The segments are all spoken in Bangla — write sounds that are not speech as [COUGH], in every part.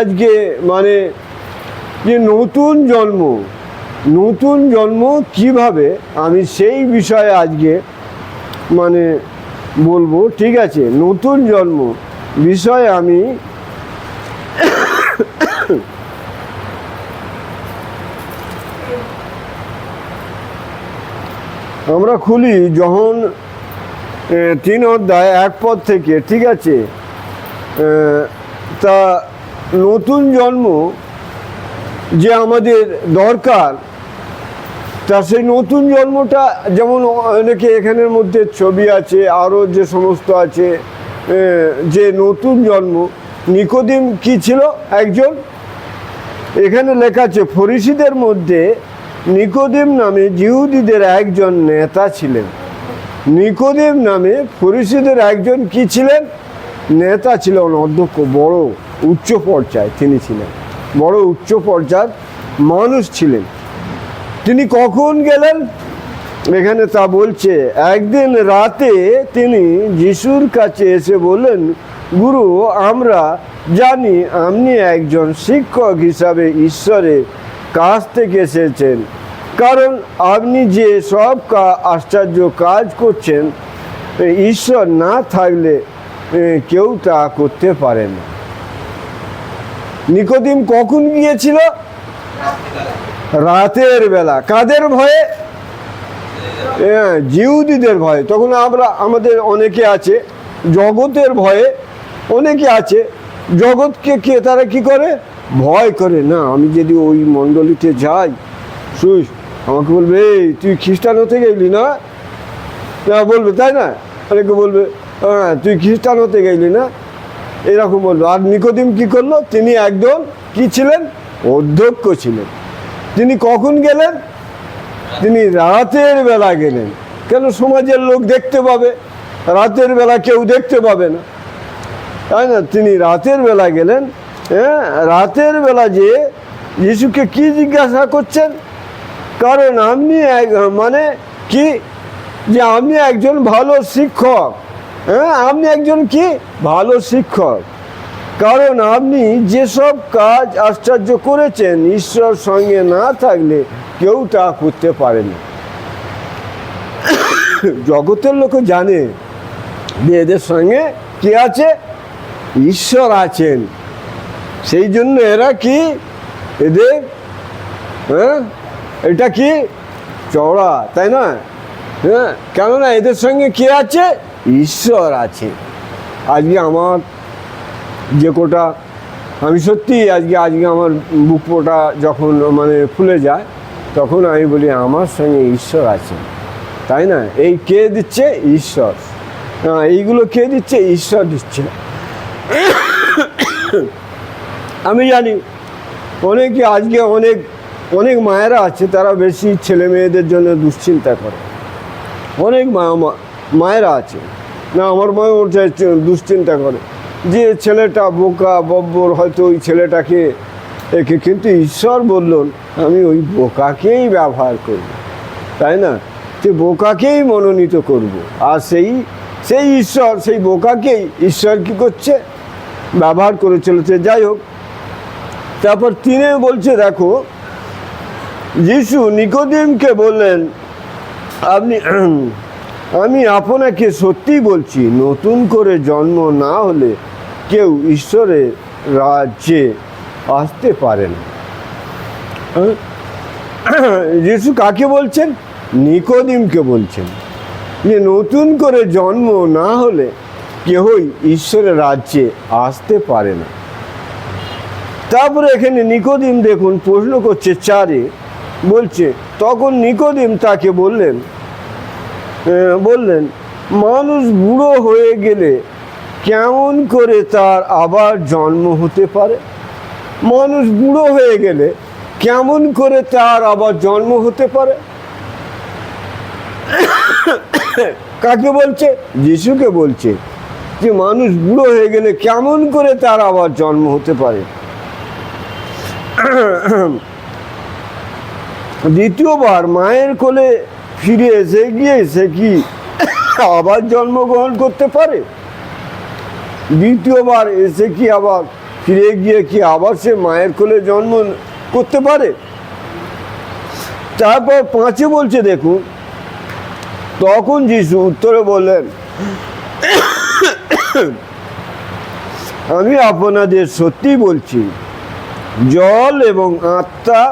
আজকে মানে যে নতুন জন্ম নতুন জন্ম কীভাবে আমি সেই বিষয়ে আজকে মানে বলব, ঠিক আছে? নতুন জন্ম বিষয়ে আমি আমরা খুলি যখন তিন অধ্যায় এক পদ থেকে, ঠিক আছে? তা নতুন জন্ম যে আমাদের দরকার, তা সেই নতুন জন্মটা যেমন অনেকে এখানের মধ্যে ছবি আছে, আরও যে সমস্ত আছে যে নতুন জন্ম, নিকোদিম কি ছিল একজন? এখানে লেখা আছে, ফরিসিদের মধ্যে নিকোদিম নামে জিহুদিদের একজন নেতা ছিলেন। নিকোদিম নামে ফরিসিদের একজন কি ছিলেন? নেতা ছিলেন অধ্যক্ষ, বড়। উচ্চ পর্যায়ে তিনি ছিলেন। বড় উচ্চ পর্যায়ের মানুষ ছিলেন। তিনি কখন গেলেন? এখানে তা বলছে, একদিন রাতে তিনি যিশুর কাছে এসে বললেন, গুরু, আমরা জানি আপনি একজন শিক্ষক হিসাবে ঈশ্বরের কাছ থেকে এসেছেন। কারণ আপনি যে সব কা- আশ্চর্য কাজ করছেন ঈশ্বর না থাকলে কেউ তা করতে পারে না। নিকোদিম কখন গিয়েছিল? রাতের বেলা। কাদের ভয়ে? জিউদিদের ভয়ে। তখন আমরা, আমাদের অনেকে আছে, জগতের ভয়ে অনেকে আছে, জগৎকে কে, তারা কি করে? ভয় করে। না, আমি যদি ওই মণ্ডলীতে যাই শুস আমাকে বলবে, এই, তুই খ্রিস্টান হতে গেলি না? না, বলবে, তাই না? অনেকে বলবে হ্যাঁ তুই খ্রিস্টান হতে গেলি না? এরকম বলবে। আর নিকোদিম কি করল? তিনি একজন কি ছিলেন? অধ্যক্ষ ছিলেন। তিনি কখন গেলেন? তিনি রাতের বেলা গেলেন। কেন সমাজের লোক দেখতে পাবে? রাতের বেলা কেউ দেখতে পাবে না। তাই না? তিনি রাতের বেলা গেলেন। হ্যাঁ রাতের বেলা যে যিশুকে কি জিজ্ঞাসা করছেন? কারণ আপনি মানে কি? যে আমি একজন ভালো শিক্ষক। হ্যাঁ আপনি একজন কি? ভালো শিক্ষক। কারণ আপনি যেসব কাজ আশ্চর্য করেছেন, ঈশ্বর সঙ্গে না থাকলে কেউ তা করতে পারে না। জগতের লোক জানে যে এদের সঙ্গে কে আছে? ঈশ্বর আছেন। সেই জন্য এরা কি? এদের হ্যাঁ এটা কি? চওড়া, তাই না? হ্যাঁ কেননা এদের সঙ্গে কে আছে? ঈশ্বর আছে। আজকে আমার যে কোটা, আমি সত্যি আজকে আজকে আমার বুক পোটা যখন মানে ফুলে যায়, তখন আমি বলি, আমার সঙ্গে ঈশ্বর আছে। তাই না? এই কে দিচ্ছে? ঈশ্বর। হ্যাঁ এইগুলো কে দিচ্ছে? ঈশ্বর দিচ্ছে। আমি জানি, অনেকে আজকে অনেক অনেক মায়েরা আছে, তারা বেশি ছেলে মেয়েদের জন্য দুশ্চিন্তা করে। অনেক মা, মা- মায়েরা আছে। না, আমার মাও ওটা দুশ্চিন্তা করে। যে ছেলেটা বোকা, বব্বর, হয়তো ওই ছেলেটাকে একে কিন্তু ঈশ্বর বললেন, আমি ওই বোকাকেই ব্যবহার করব। তাই না? যে বোকাকেই মনোনীত করব। আর সেই সেই ঈশ্বর, সেই বোকাকেই ঈশ্বর কি করছে? ব্যবহার করে চলেছে। যাই হোক, তারপর তিনে বলছে, দেখো, যিশু নিকোদিমকে বললেন, আপনি আমি আপনাকে সত্যি বলছি, নতুন করে জন্ম না হলে কেউ ঈশ্বরের রাজ্যে আসতে পারে না? যিশু কাকে বলছেন? নিকোদিমকে বলছেন। যে নতুন করে জন্ম না হলে কেহই ঈশ্বরের রাজ্যে আসতে পারে না। তারপরে এখানে নিকোদিম দেখুন প্রশ্ন করছে চারে, বলছে, তখন নিকোদিম তাকে বললেন বললেন, মানুষ বুড়ো হয়ে গেলে কেমন করে তার আবার জন্ম হতে পারে? মানুষ বুড়ো হয়ে গেলে কেমন করে তার আবার জন্ম হতে পারে? কাকে বলছে? যিশুকে বলছে যে, মানুষ বুড়ো হয়ে গেলে কেমন করে তার আবার জন্ম হতে পারে? দ্বিতীয়বার মায়ের কোলে ফিরে এসে গিয়ে সে কি আবার জন্মগ্রহণ করতে পারে? দ্বিতীয়বার এসে কি আবার ফিরে গিয়ে কি আবার সে মায়ের কোলে জন্ম করতে পারে? তারপর পাঁচে বলছে, দেখুন, তখন যিশু উত্তরে বললেন, আমি আপনাদের সত্যি বলছি, জল এবং আত্মা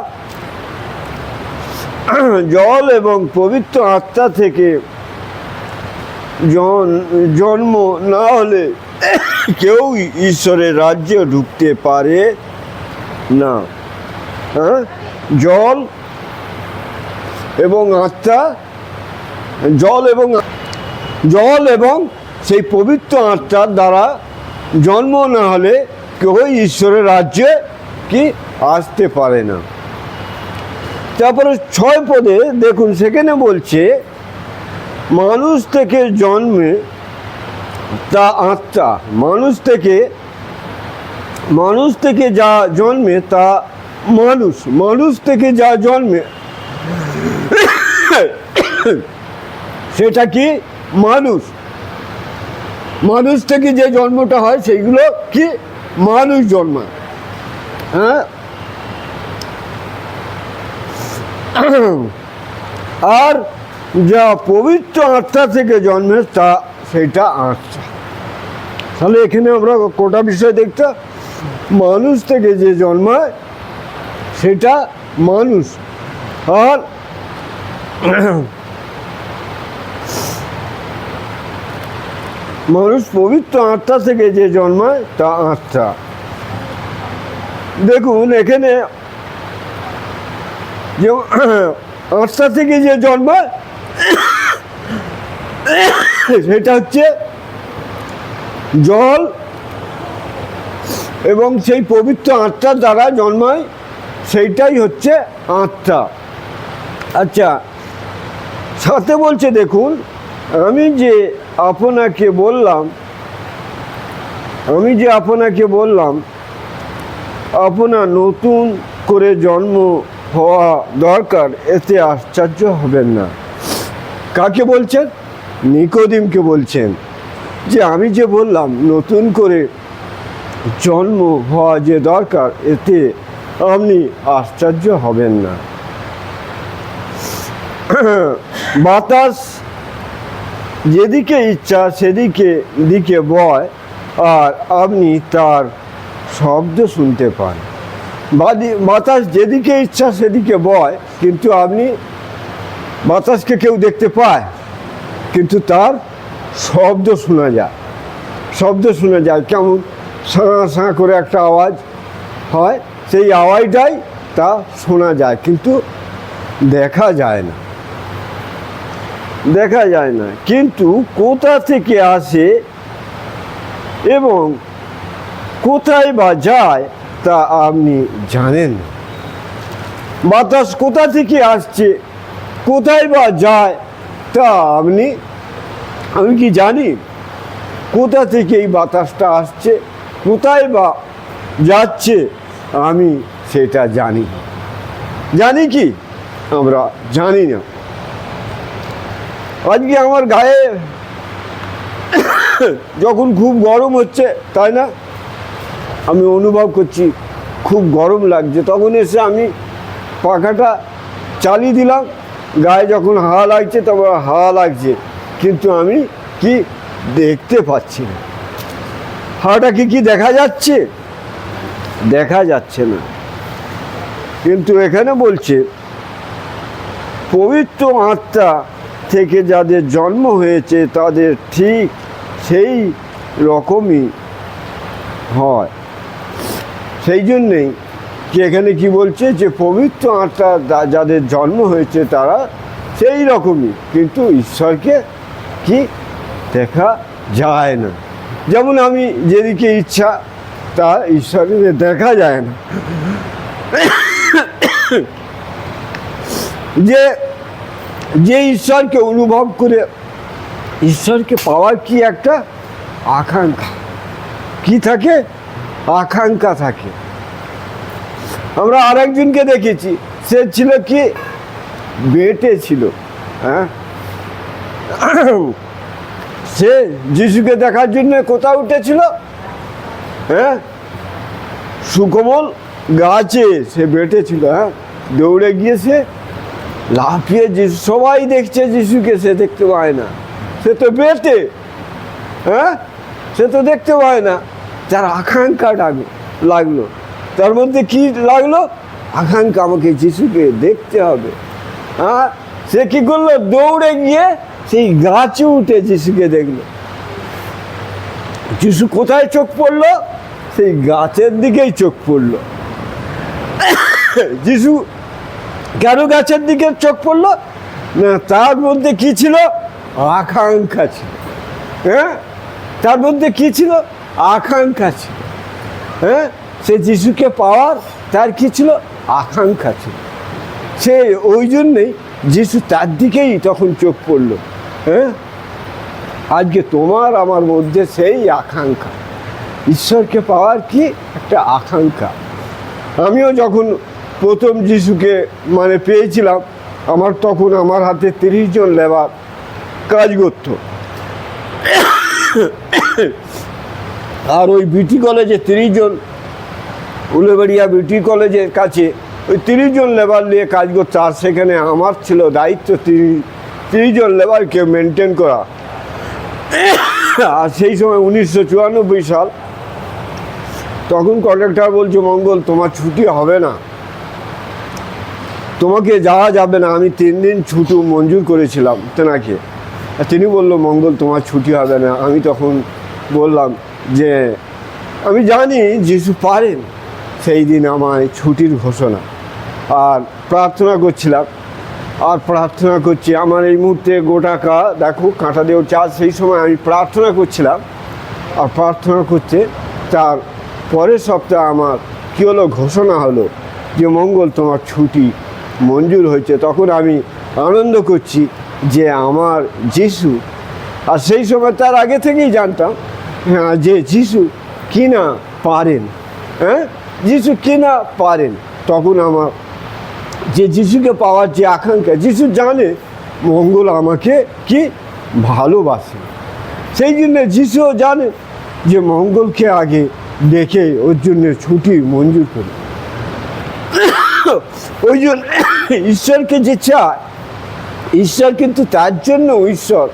জল এবং পবিত্র আত্মা থেকে জন- জন্ম না হলে কেউ ঈশ্বরের রাজ্যে ঢুকতে পারে না। হ্যাঁ? জল এবং আত্মা, জল এবং জল এবং সেই পবিত্র আত্মার দ্বারা জন্ম না হলে কেউ ঈশ্বরের রাজ্যে কি? আসতে পারে না। তারপরে ছয় পদে দেখুন, সেখানে বলছে, মানুষ থেকে জন্মে তা আত্মা। মানুষ থেকে মানুষ থেকে যা জন্মে তা মানুষ। মানুষ থেকে যা জন্মে সেটা কি মানুষ? মানুষ থেকে যে জন্মটা হয়, সেইগুলো কি মানুষ জন্মায়? হ্যাঁ? আর যা পবিত্র আত্মা থেকে জন্মে তা সেটা আত্মা। তাহলে এখানে আমরা কোটা বিষয় দেখতে মানুষ থেকে যে জন্মায়, সেটা মানুষ। আর মানুষ পবিত্র আত্মা থেকে যে জন্মায়, তা আত্মা। দেখুন, এখানে যে [COUGHS] আত্মা থেকে যে জন্মায় [COUGHS] সেটা হচ্ছে জল এবং সেই পবিত্র আত্মার দ্বারা জন্মায়, সেইটাই হচ্ছে আত্মা। আচ্ছা সাথে বলছে, দেখুন, আমি যে আপনাকে বললাম, আমি যে আপনাকে বললাম, আপনার নতুন করে জন্ম হওয়া দরকার, এতে আশ্চর্য হবেন না। কাকে বলছেন? নিকোদিমকে বলছেন যে, আমি যে বললাম, নতুন করে জন্ম হওয়া যে দরকার, এতে আপনি আশ্চর্য হবেন না। বাতাস যেদিকে ইচ্ছা, সেদিকে, দিকে বয়, আর আপনি তার শব্দ শুনতে পান। বাতাস যেদিকে ইচ্ছা সেদিকে বয়, কিন্তু আপনি বাতাসকে কেউ দেখতে পায়, কিন্তু তার শব্দ শোনা যায়। শব্দ শোনা যায়, কেমন সাঁ সাঁ করে একটা আওয়াজ হয়, সেই আওয়াজটাই তা শোনা যায়, কিন্তু দেখা যায় না। দেখা যায় না। কিন্তু কোথা থেকে আসে এবং কোথায় বা যায় তা আপনি জানেন? বাতাস কোথা থেকে আসছে? কোথায় বা যায়? তা আপনি, আমি কি জানি? কোথা থেকে এই বাতাসটা আসছে? কোথায় বা যাচ্ছে? আমি সেটা জানি জানি কি? আমরা জানি না। আজকে আমার গায়ে [COUGHS] যখন খুব গরম হচ্ছে, তাই না? আমি অনুভব করছি খুব গরম লাগছে। তখন এসে আমি পাখাটা চালিয়ে দিলাম। গায়ে যখন হাওয়া লাগছে তখন হাওয়া লাগছে। কিন্তু আমি কি দেখতে পাচ্ছি না। হাওয়াটা কি কি দেখা যাচ্ছে? দেখা যাচ্ছে না। কিন্তু এখানে বলছে, পবিত্র আত্মা থেকে যাদের জন্ম হয়েছে তাদের ঠিক সেই রকমই হয়। সেই জন্যেই কি এখানে কি বলছে যে পবিত্র আত্মা যাদের জন্ম হয়েছে তারা সেই রকমই। কিন্তু ঈশ্বরকে কি দেখা যায় না। যেমন আমি যেদিকে ইচ্ছা, তা ঈশ্বরকে দেখা যায় না। যে যে ঈশ্বরকে অনুভব করে, ঈশ্বরকে পাওয়ার কি একটা আকাঙ্ক্ষা? কি থাকে? আকাঙ্ক্ষা থাকে। আমরা আরেকজনকে দেখেছি, সে ছিল কি? বেটে ছিল হ্যাঁ? সে যিশুকে দেখার জন্য কোথাও উঠেছিল হ্যাঁ? সুকমল গাছে সে বেঁটেছিল হ্যাঁ? দৌড়ে গিয়ে সে লাফিয়ে যিশু সবাই দেখছে যিশুকে, সে দেখতে পায় না। সে তো বেটে হ্যাঁ? সে তো দেখতে পায় না। তার আকাঙ্ক্ষা লাগল। তার মধ্যে কি লাগল? আকাঙ্ক্ষা আমাকে যিশুকে দেখতে হবে। হ্যাঁ সে কি করল? দৌড়ে গিয়ে সেই গাছে উঠে যিশুকে দেখল। যিশু কোথায় চোখ পড়ল? সেই গাছের দিকেই চোখ পড়ল। যিশু কেন গাছের দিকে চোখ পড়ল? না, তার মধ্যে কি ছিল? আকাঙ্ক্ষা ছিল। হ্যাঁ? তার মধ্যে কি ছিল? আকাঙ্ক্ষা ছিল। হ্যাঁ? সে যিশুকে পাওয়ার, তার কি ছিল? আকাঙ্ক্ষা ছিল। সে ওই জন্যেই যিশু তার দিকেই তখন চোখ পড়ল। হ্যাঁ? আজকে তোমার, আমার মধ্যে সেই আকাঙ্ক্ষা। ঈশ্বরকে পাওয়ার কি? একটা আকাঙ্ক্ষা। আমিও যখন প্রথম যিশুকে মানে পেয়েছিলাম, আমার তখন আমার হাতে তিরিশ জন লেবার কাজ করতো। আর ওই বিটি কলেজে তিরিশ জন, উলেবাড়িয়া বিউটি কলেজের কাছে ওই তিরিশ জন লেবার নিয়ে কাজ করতো আর সেখানে আমার ছিল দায়িত্ব তিরিশ তিরিশ জন লেবারকে মেনটেন করা। আর সেই সময় উনিশশো চুরানব্বই সাল তখন কন্ট্রাক্টর বলছে, মঙ্গল, তোমার ছুটি হবে না। তোমাকে যাওয়া যাবে না। আমি তিন দিন ছুটি মঞ্জুর করেছিলাম তেনাকে। তিনি বলল, মঙ্গল, তোমার ছুটি হবে না। আমি তখন বললাম যে আমি জানি যিশু পারেন সেই দিন আমায় ছুটির ঘোষণা। আর প্রার্থনা করছিলাম। আর প্রার্থনা করছি, আমার এই মুহূর্তে গোটা কা, দেখো, কাঁটা দেও চাষ সেই সময় আমি প্রার্থনা করছিলাম। আর প্রার্থনা করতে তার পরের সপ্তাহে আমার কী হলো, ঘোষণা হলো যে, মঙ্গল, তোমার ছুটি মঞ্জুর হয়েছে। তখন আমি আনন্দ করছি যে, আমার যিশু, আর সেই সময় তার আগে থেকেই জানতাম যে যিশু কিনা পারেন হ্যাঁ? যিশু কি না পারেন, তখন আমার যে যিশুকে পাওয়ার যে আকাঙ্ক্ষা, যিশু জানে মঙ্গল আমাকে কি ভালোবাসে। সেই জন্য যিশুও জানে যে মঙ্গলকে আগে দেখে ওর জন্য ছুটি মঞ্জুর করে। ওই জন্য ঈশ্বরকে যে চায়, ঈশ্বর কিন্তু তার জন্য ঈশ্বর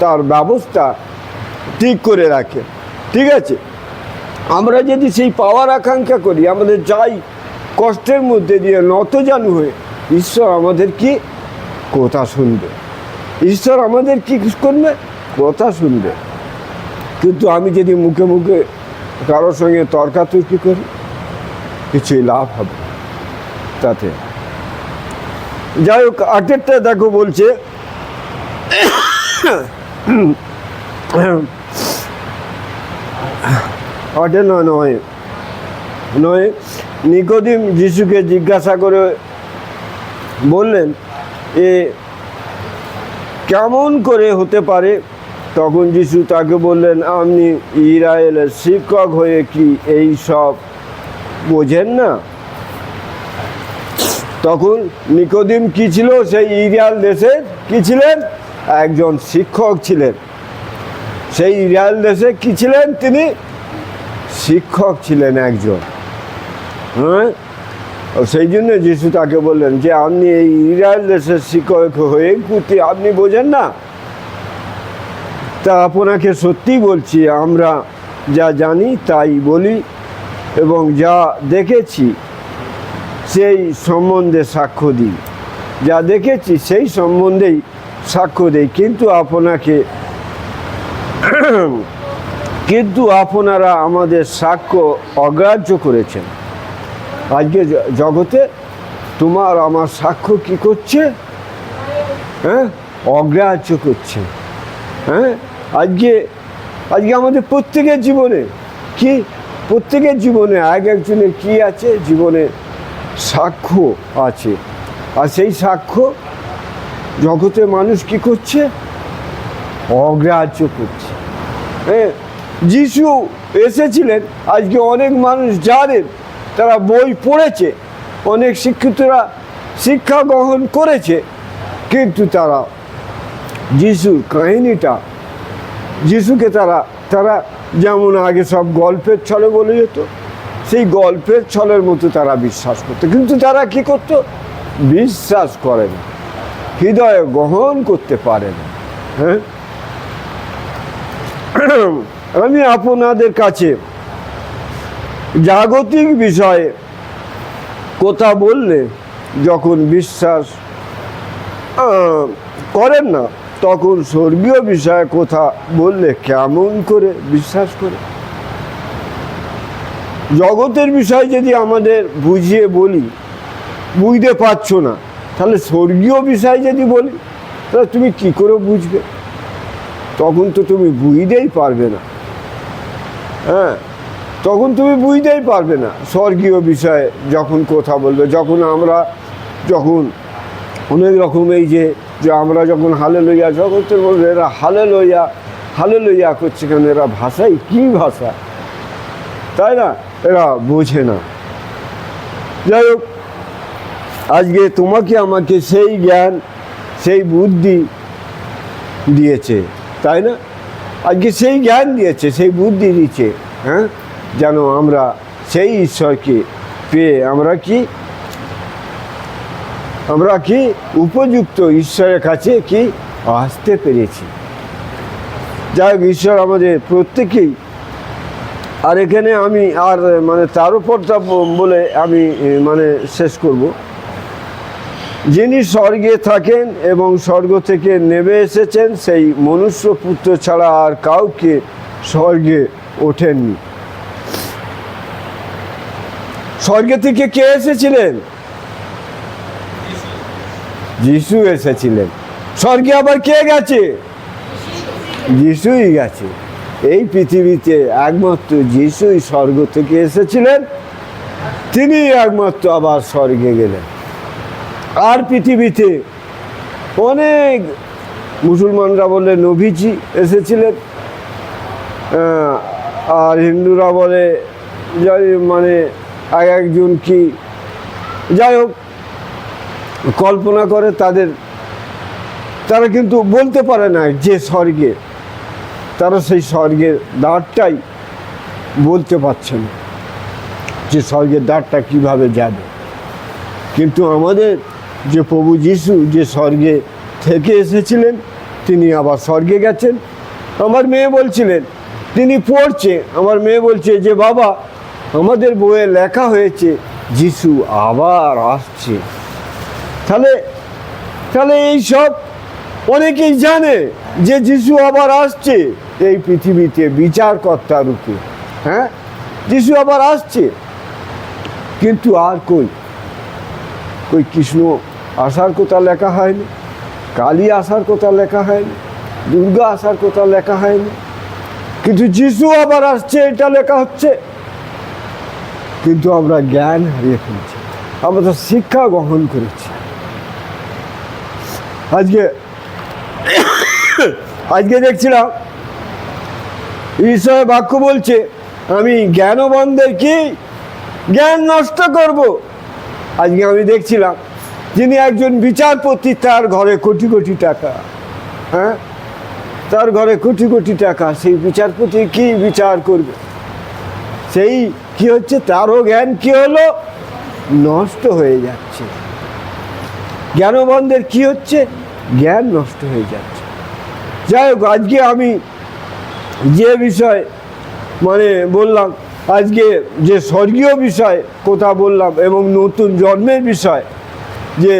তার ব্যবস্থা ঠিক করে রাখে। ঠিক আছে? আমরা যদি সেই পাওয়ার আকাঙ্ক্ষা করি, আমাদের যাই কষ্টের মধ্যে দিয়ে নতজানু হয়ে, ঈশ্বর আমাদের কি? কথা শুনবে। ঈশ্বর আমাদের কি করবে? কথা শুনবে। কিন্তু আমি যদি মুখে মুখে কারোর সঙ্গে তর্কাতর্কি করি, কিছুই লাভ হবে তাতে। যাই হোক, আটেরটা দেখো বলছে। আটে নয় নয় নয় নিকোদিম যিশুকে জিজ্ঞাসা করে বললেন, এ কেমন করে হতে পারে? তখন যিশু তাকে বললেন, আপনি ইসরায়েলের শিক্ষক হয়ে কি এই সব বোঝেন না? তখন নিকোদিম কি ছিল? সেই ইরিয়াল দেশের কি ছিলেন? একজন শিক্ষক ছিলেন। সেই ইরিয়াল দেশে কি ছিলেন তিনি? শিক্ষক ছিলেন একজন। হ্যাঁ? সেই জন্য যিশু তাকে বললেন যে, আপনি এই ইসরায়েল দেশের শিক্ষক হয়ে কুতি, আপনি বোঝেন না? তা আপনাকে সত্যি বলছি, আমরা যা জানি তাই বলি এবং যা দেখেছি সেই সম্বন্ধে সাক্ষ্য দিই। যা দেখেছি সেই সম্বন্ধেই সাক্ষ্য দেই। কিন্তু আপনাকে কিন্তু আপনারা আমাদের সাক্ষ্য অগ্রাহ্য করেছেন। আজকে জগতে তোমার আমার সাক্ষ্য কি করছে? হ্যাঁ? অগ্রাহ্য করছে। হ্যাঁ? আজকে আজকে আমাদের প্রত্যেকের জীবনে কি? প্রত্যেকের জীবনে এক একজনের কি আছে? জীবনে সাক্ষ্য আছে। আর সেই সাক্ষ্য জগতে মানুষ কি করছে? অগ্রাহ্য করছে। যিশু এসেছিলেন, আজকে অনেক মানুষ জানেন, তারা বই পড়েছে, অনেক শিক্ষিতরা শিক্ষা গ্রহণ করেছে, কিন্তু তারা যিশুর কাহিনীটা, যিশুকে তারা তারা যেমন আগে সব গল্পের ছলে বলে যেত, সেই গল্পের ছলের মতো তারা বিশ্বাস করতো, কিন্তু তারা কি করত? বিশ্বাস করে না, হৃদয়ে গ্রহণ করতে পারে না হ্যাঁ? আমি আপনাদের কাছে জাগতিক বিষয়ে কথা বললে যখন বিশ্বাস করেন না, তখন স্বর্গীয় বিষয়ে কথা বললে কেমন করে বিশ্বাস করে? জগতের বিষয় যদি আমাদের বুঝিয়ে বলি, বুঝতে পারছ না, তাহলে স্বর্গীয় বিষয় যদি বলি, তাহলে তুমি কি করে বুঝবে? তখন তো তুমি বুঝতেই পারবে না। হ্যাঁ তখন তুমি বুঝতেই পারবে না স্বর্গীয় বিষয়ে যখন কথা বলবে। যখন আমরা যখন অনেক রকম এই যে যে আমরা যখন হালে লইয়া জগতের বলবে, এরা হালে লইয়া হালে লইয়া করছে কেন? এরা ভাষাই কি ভাষা? তাই না? এরা বোঝে না। যাই হোক, আজকে তোমাকে আমাকে সেই জ্ঞান, সেই বুদ্ধি দিয়েছে। তাই না? আজকে সেই জ্ঞান দিয়েছে, সেই বুদ্ধি দিয়েছে হ্যাঁ? যেন আমরা সেই ঈশ্বরকে পেয়ে আমরা কি? আমরা কি উপযুক্ত ঈশ্বরের কাছে কি আসতে পেরেছি? যাই হোক, ঈশ্বর আমাদের প্রত্যেকেই। আর এখানে আমি আর মানে তার উপরটা ব- বলে আমি মানে শেষ করব। যিনি স্বর্গে থাকেন এবং স্বর্গ থেকে নেমে এসেছেন, সেই মনুষ্য পুত্র ছাড়া আর কাউকে স্বর্গে ওঠেননি। স্বর্গে থেকে কে এসেছিলেন? যিশু এসেছিলেন। স্বর্গে আবার কে গেছে? যিশুই গেছে। এই পৃথিবীতে একমাত্র যিশুই স্বর্গ থেকে এসেছিলেন তিনি একমাত্র আবার স্বর্গে গেলেন। আর পৃথিবীতে অনেক মুসলমানরা বলে নবীজি এসেছিলেন। আর হিন্দুরা বলে যাই মানে এক একজন কি যাই হোক, কল্পনা করে তাদের, তারা কিন্তু বলতে পারে না যে স্বর্গে, তারা সেই স্বর্গের দ্বারটাই বলতে পারছে না যে স্বর্গের দ্বারটা কীভাবে যাবে। কিন্তু আমাদের যে প্রভু যিশু যে স্বর্গে থেকে এসেছিলেন, তিনি আবার স্বর্গে গেছেন। আমার মেয়ে বলছিলেন, তিনি পড়ছে। আমার মেয়ে বলছে, যে বাবা, আমাদের বইয়ে লেখা হয়েছে, যিশু আবার আসছে। তাহলে তাহলে এই সব অনেকেই জানে যে যিশু আবার আসছে এই পৃথিবীতে বিচারকর্তা রূপে হ্যাঁ? যিশু আবার আসছে। কিন্তু আর কই? কই কৃষ্ণ আসার কথা লেখা হয়নি, কালী আসার কথা লেখা হয়নি, দুর্গা আসার কথা লেখা হয়নি। কিন্তু যিশু আবার আসছে, এটা লেখা হচ্ছে। কিন্তু আমরা জ্ঞান হারিয়ে ফেলছি, আমরা তো শিক্ষা গ্রহণ করেছি। আজকে আজকে দেখছিলাম, ঈশ্বরের বাক্য বলছে, আমি জ্ঞানবন্ধের কি? জ্ঞান নষ্ট করব। আজকে আমি দেখছিলাম যিনি একজন বিচারপতি, তার ঘরে কোটি কোটি টাকা। হ্যাঁ? তার ঘরে কোটি কোটি টাকা। সেই বিচারপতি কি বিচার করবে? সেই কি হচ্ছে? তারও জ্ঞান কি হলো? নষ্ট হয়ে যাচ্ছে। জ্ঞানবন্ধের কি হচ্ছে? জ্ঞান নষ্ট হয়ে যাচ্ছে। যাই হোক, আজকে আমি যে বিষয় মানে বললাম, আজকে যে স্বর্গীয় বিষয় কথা বললাম এবং নতুন জন্মের বিষয় যে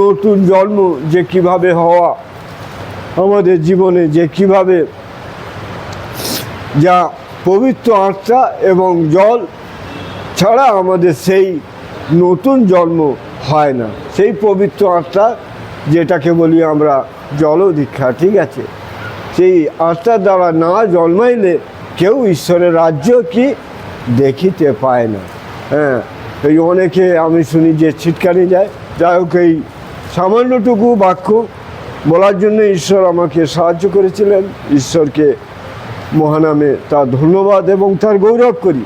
নতুন জন্ম যে কীভাবে হওয়া, আমাদের জীবনে যে কীভাবে যা পবিত্র আত্মা এবং জল ছাড়া আমাদের সেই নতুন জন্ম হয় না। সেই পবিত্র আত্মা যেটাকে বলি আমরা জল দীক্ষা ঠিক আছে? সেই আত্মার দ্বারা না জন্মাইলে কেউ ঈশ্বরের রাজ্য কি দেখিতে পায় না। হ্যাঁ এই অনেকে আমি শুনি যে ছিটকানি যায় যাই হোক, এই সামান্যটুকু বাক্য বলার জন্য ঈশ্বর আমাকে সাহায্য করেছিলেন। ঈশ্বরকে মহানামে তার ধন্যবাদ এবং তার গৌরব করি।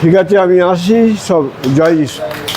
ঠিক আছে, আমি আসি। সব জয় ঈশ্বর।